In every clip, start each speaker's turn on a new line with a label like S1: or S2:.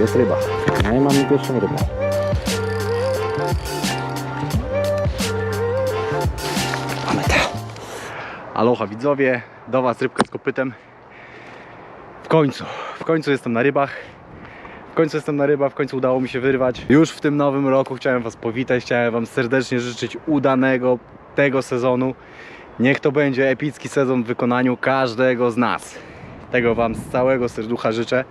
S1: Jest ryba. No i mamy pierwszą rybę. Mamy to. Aloha widzowie, do Was rybka z kopytem. W końcu, w końcu jestem na rybach. W końcu jestem na rybach, w końcu udało mi się wyrwać. Już w tym nowym roku chciałem Was powitać, chciałem Wam serdecznie życzyć udanego tego sezonu. Niech to będzie epicki sezon w wykonaniu każdego z nas. Tego Wam z całego serducha życzę.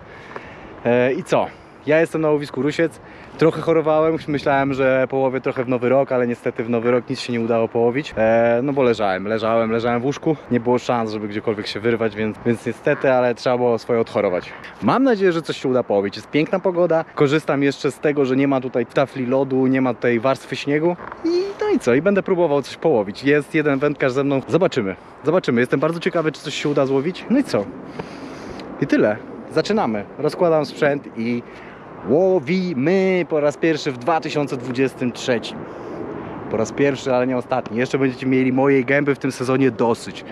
S1: E, I co? Ja jestem na łowisku Rusiec. Trochę chorowałem, myślałem, że połowię trochę w nowy rok, ale niestety w nowy rok nic się nie udało połowić. E, no bo leżałem, leżałem, leżałem w łóżku. Nie było szans, żeby gdziekolwiek się wyrwać, więc, więc niestety, ale trzeba było swoje odchorować. Mam nadzieję, że coś się uda połowić. Jest piękna pogoda. Korzystam jeszcze z tego, że nie ma tutaj tafli lodu, nie ma tutaj warstwy śniegu. I no i co? I będę próbował coś połowić. Jest jeden wędkarz ze mną. Zobaczymy. Zobaczymy. Jestem bardzo ciekawy, czy coś się uda złowić. No i co? I tyle. Zaczynamy. Rozkładam sprzęt i łowimy po raz pierwszy w 2023. Po raz pierwszy, ale nie ostatni. Jeszcze będziecie mieli mojej gęby w tym sezonie dosyć.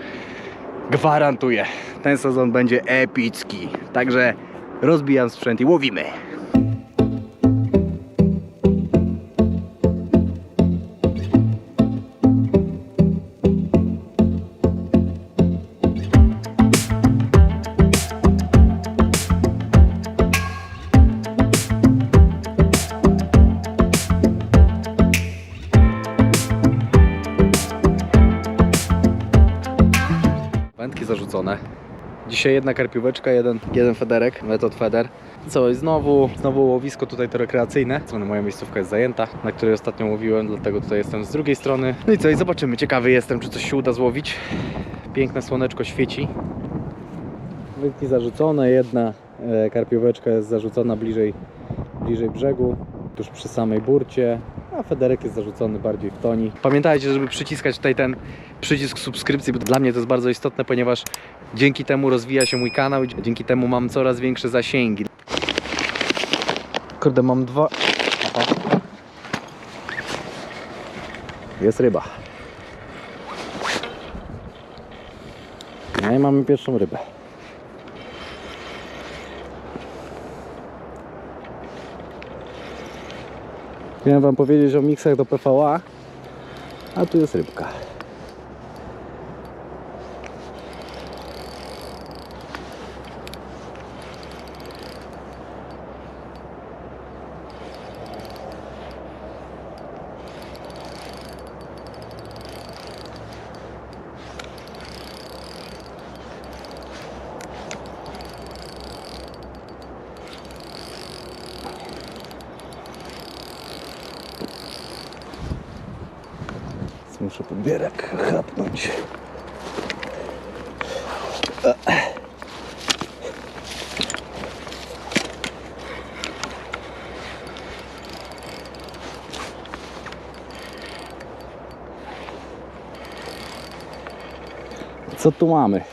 S1: Gwarantuję. Ten sezon będzie epicki. Także rozbijam sprzęt i łowimy. Wędki zarzucone. Dzisiaj jedna karpióweczka, jeden, jeden federek, metod feder. Co, i znowu, znowu łowisko tutaj to rekreacyjne. Strona moja miejscówka jest zajęta, na której ostatnio łowiłem, dlatego tutaj jestem z drugiej strony. No i co, i zobaczymy. Ciekawy jestem, czy coś się uda złowić. Piękne słoneczko świeci. Wędki zarzucone, jedna e, karpióweczka jest zarzucona bliżej, bliżej brzegu, tuż przy samej burcie, a federek jest zarzucony bardziej w toni. Pamiętajcie, żeby przyciskać tutaj ten przycisk subskrypcji, bo dla mnie to jest bardzo istotne, ponieważ dzięki temu rozwija się mój kanał i dzięki temu mam coraz większe zasięgi. Kurde, mam dwa... Aha. Jest ryba. No i mamy pierwszą rybę. Miałem wam powiedzieć o miksach do PVA, a tu jest rybka. Muszę podbierak chapnąć. Co tu mamy?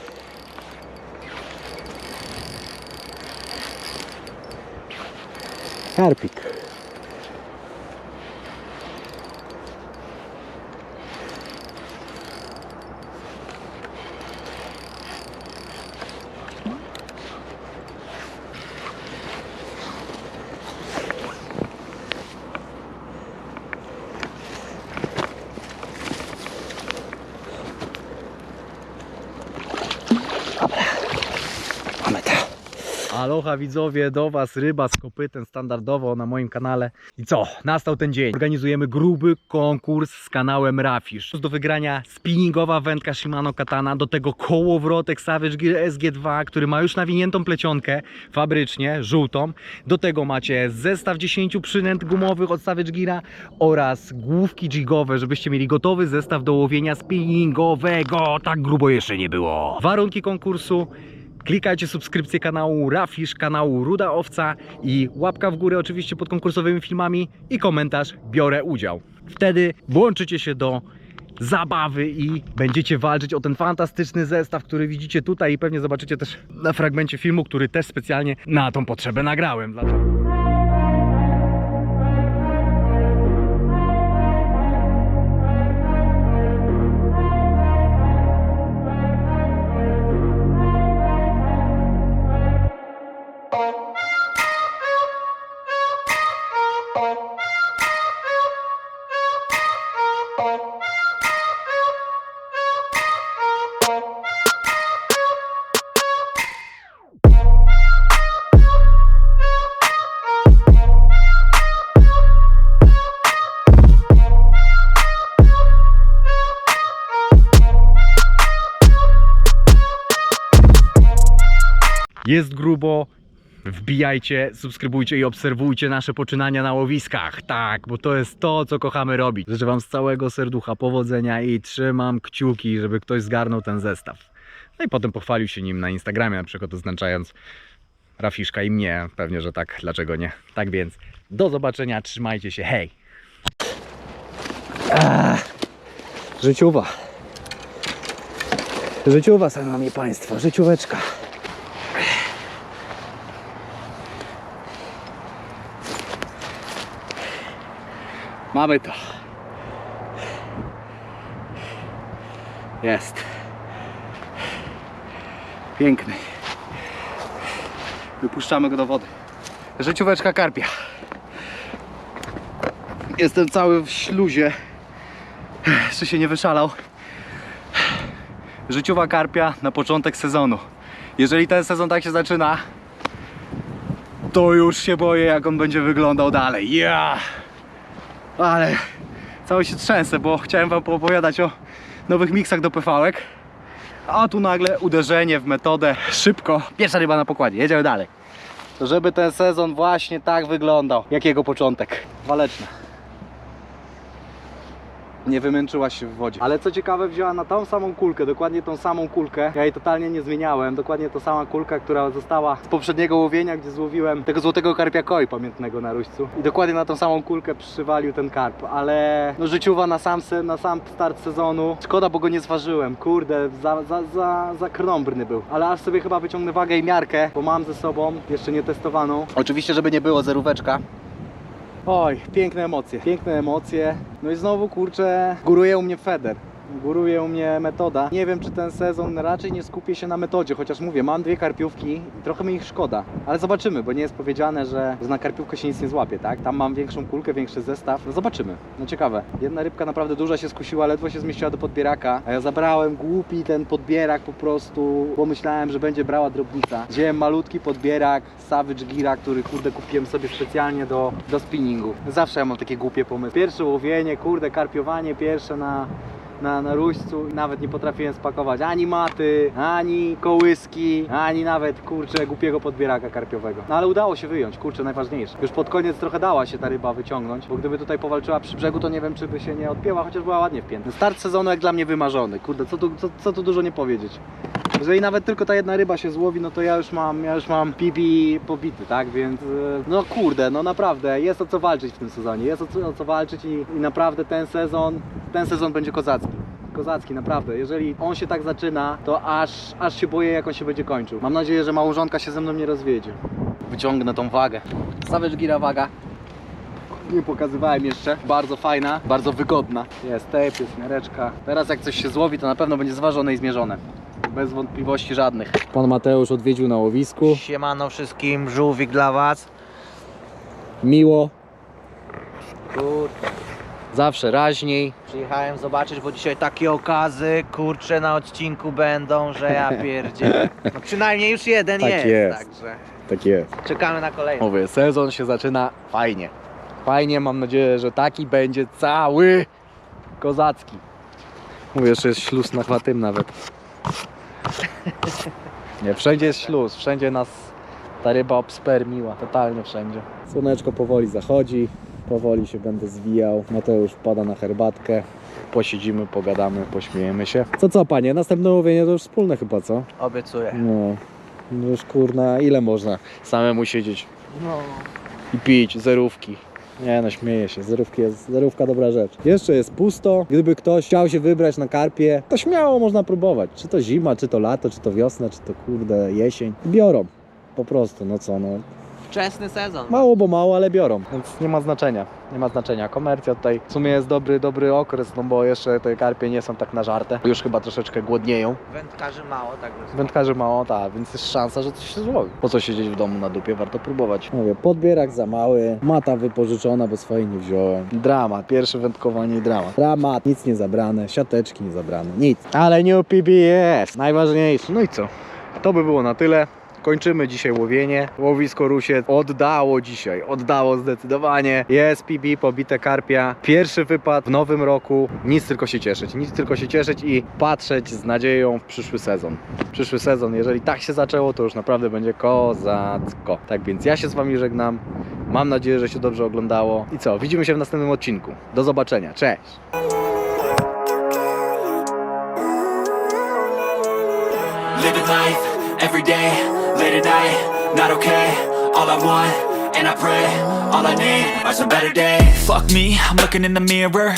S1: Karpik. Aloha widzowie, do Was ryba z kopytem standardowo na moim kanale. I co? Nastał ten dzień. Organizujemy gruby konkurs z kanałem Rafisz. Do wygrania spinningowa wędka Shimano Katana, do tego kołowrotek Savage Gear SG2, który ma już nawiniętą plecionkę fabrycznie, żółtą. Do tego macie zestaw 10 przynęt gumowych od Savage Geara oraz główki jigowe, żebyście mieli gotowy zestaw do łowienia spinningowego. Tak grubo jeszcze nie było. Warunki konkursu Klikajcie subskrypcję kanału Rafisz, kanału Ruda Owca i łapka w górę oczywiście pod konkursowymi filmami i komentarz biorę udział. Wtedy włączycie się do zabawy i będziecie walczyć o ten fantastyczny zestaw, który widzicie tutaj i pewnie zobaczycie też na fragmencie filmu, który też specjalnie na tą potrzebę nagrałem. Dlatego... Jest grubo. Wbijajcie, subskrybujcie i obserwujcie nasze poczynania na łowiskach. Tak, bo to jest to, co kochamy robić. Życzę Wam z całego serducha powodzenia i trzymam kciuki, żeby ktoś zgarnął ten zestaw. No i potem pochwalił się nim na Instagramie, na przykład oznaczając Rafiszka i mnie. Pewnie, że tak, dlaczego nie? Tak więc, do zobaczenia, trzymajcie się, hej! Życiowa. Życiowa, szanowni Państwo, życióweczka. Mamy to. Jest. Piękny. Wypuszczamy go do wody. Życióweczka karpia. Jestem cały w śluzie. Jeszcze się nie wyszalał. Życiowa karpia na początek sezonu. Jeżeli ten sezon tak się zaczyna, to już się boję, jak on będzie wyglądał dalej. Ja! Ale cały się trzęsę, bo chciałem Wam poopowiadać o nowych miksach do PV-ek. A tu nagle uderzenie w metodę szybko. Pierwsza ryba na pokładzie, jedziemy dalej. Żeby ten sezon właśnie tak wyglądał, jak jego początek. Waleczna. Nie wymęczyła się w wodzie. Ale co ciekawe, wzięła na tą samą kulkę, dokładnie tą samą kulkę. Ja jej totalnie nie zmieniałem. Dokładnie to sama kulka, która została z poprzedniego łowienia, gdzie złowiłem tego złotego karpia koi pamiętnego na ruścu. I dokładnie na tą samą kulkę przywalił ten karp. Ale no życiowa na sam, se, na sam start sezonu. Szkoda, bo go nie zważyłem. Kurde, za, za, za, za krąbrny był. Ale aż sobie chyba wyciągnę wagę i miarkę, bo mam ze sobą jeszcze nie testowaną. Oczywiście, żeby nie było zeróweczka. Oj, piękne emocje, piękne emocje. No i znowu kurczę, góruje u mnie Feder. Góruje u mnie metoda. Nie wiem, czy ten sezon raczej nie skupię się na metodzie, chociaż mówię, mam dwie karpiówki i trochę mi ich szkoda. Ale zobaczymy, bo nie jest powiedziane, że, na karpiówkę się nic nie złapie, tak? Tam mam większą kulkę, większy zestaw. No zobaczymy. No ciekawe. Jedna rybka naprawdę duża się skusiła, ledwo się zmieściła do podbieraka. A ja zabrałem głupi ten podbierak po prostu, bo myślałem, że będzie brała drobnica. Wziąłem malutki podbierak Savage Gira, który kurde kupiłem sobie specjalnie do, do spinningu. Zawsze ja mam takie głupie pomysły. Pierwsze łowienie, kurde, karpiowanie pierwsze na, na, na ruścu nawet nie potrafiłem spakować ani maty, ani kołyski, ani nawet kurczę głupiego podbieraka karpiowego. No ale udało się wyjąć, kurczę najważniejsze. Już pod koniec trochę dała się ta ryba wyciągnąć, bo gdyby tutaj powalczyła przy brzegu, to nie wiem czy by się nie odpięła, chociaż była ładnie wpięta. Start sezonu jak dla mnie wymarzony, kurde, co tu, co, co tu dużo nie powiedzieć. Jeżeli nawet tylko ta jedna ryba się złowi, no to ja już mam, ja już mam pipi pobity, tak? Więc e, no kurde, no naprawdę jest o co walczyć w tym sezonie. Jest o co, o co walczyć i, i naprawdę ten sezon, ten sezon będzie kozacki. Kozacki, naprawdę. Jeżeli on się tak zaczyna, to aż, aż się boję, jak on się będzie kończył. Mam nadzieję, że małżonka się ze mną nie rozwiedzie. Wyciągnę tą wagę. Savage Gira waga. Nie pokazywałem jeszcze. Bardzo fajna, bardzo wygodna. Jest tape, jest miareczka. Teraz jak coś się złowi, to na pewno będzie zważone i zmierzone. Bez wątpliwości żadnych. Pan Mateusz odwiedził na łowisku.
S2: Siemano wszystkim, żółwik dla was.
S1: Miło.
S2: Kurczę,
S1: Zawsze raźniej.
S2: przyjechałem zobaczyć, bo dzisiaj takie okazy, kurcze na odcinku będą, że ja pierdzie. No przynajmniej już jeden
S1: Tak
S2: jest,
S1: jest.
S2: także
S1: Tak jest.
S2: czekamy na kolejny.
S1: Mówię, sezon się zaczyna fajnie. Fajnie, mam nadzieję, że taki będzie cały kozacki. Mówię, jeszcze jest śluz na tym nawet. Nie, wszędzie jest śluz, wszędzie nas ta ryba obspermiła, totalnie wszędzie. Słoneczko powoli zachodzi, powoli się będę zwijał. Mateusz wpada na herbatkę. Posiedzimy, pogadamy, pośmiejemy się. Co co panie, następne łowienie to już wspólne chyba, co?
S2: Obiecuję.
S1: No, no już kurna, ile można samemu siedzieć
S2: No.
S1: i pić zerówki. Nie no, śmieję się, zerówki jest, zerówka dobra rzecz. Jeszcze jest pusto, gdyby ktoś chciał się wybrać na karpie, to śmiało można próbować. Czy to zima, czy to lato, czy to wiosna, czy to kurde jesień. Biorą, po prostu, no co no.
S2: Wczesny sezon.
S1: Mało, bo mało, ale biorą, więc nie ma znaczenia. Nie ma znaczenia. Komercja tutaj w sumie jest dobry, dobry okres, no bo jeszcze te karpie nie są tak nażarte. Już chyba troszeczkę głodnieją.
S2: Wędkarzy mało, także
S1: Wędkarzy mało, tak, więc jest szansa, że coś się złowi. Po co siedzieć w domu na dupie, warto próbować. Mówię, podbierak za mały, mata wypożyczona, bo swojej nie wziąłem. Dramat, pierwsze wędkowanie i dramat. Dramat, nic nie zabrane, siateczki nie zabrane, nic. Ale nie PBS, najważniejsze. No i co? To by było na tyle. Kończymy dzisiaj łowienie. Łowisko Rusie oddało dzisiaj, oddało zdecydowanie. Jest PB, pobite karpia. Pierwszy wypad w nowym roku. Nic tylko się cieszyć, nic tylko się cieszyć i patrzeć z nadzieją w przyszły sezon. Przyszły sezon, jeżeli tak się zaczęło, to już naprawdę będzie kozacko. Tak więc ja się z Wami żegnam. Mam nadzieję, że się dobrze oglądało. I co, widzimy się w następnym odcinku. Do zobaczenia, cześć!
S3: Every day, not okay. All I want, and I pray, all I need are some better days. Fuck me, I'm looking in the mirror.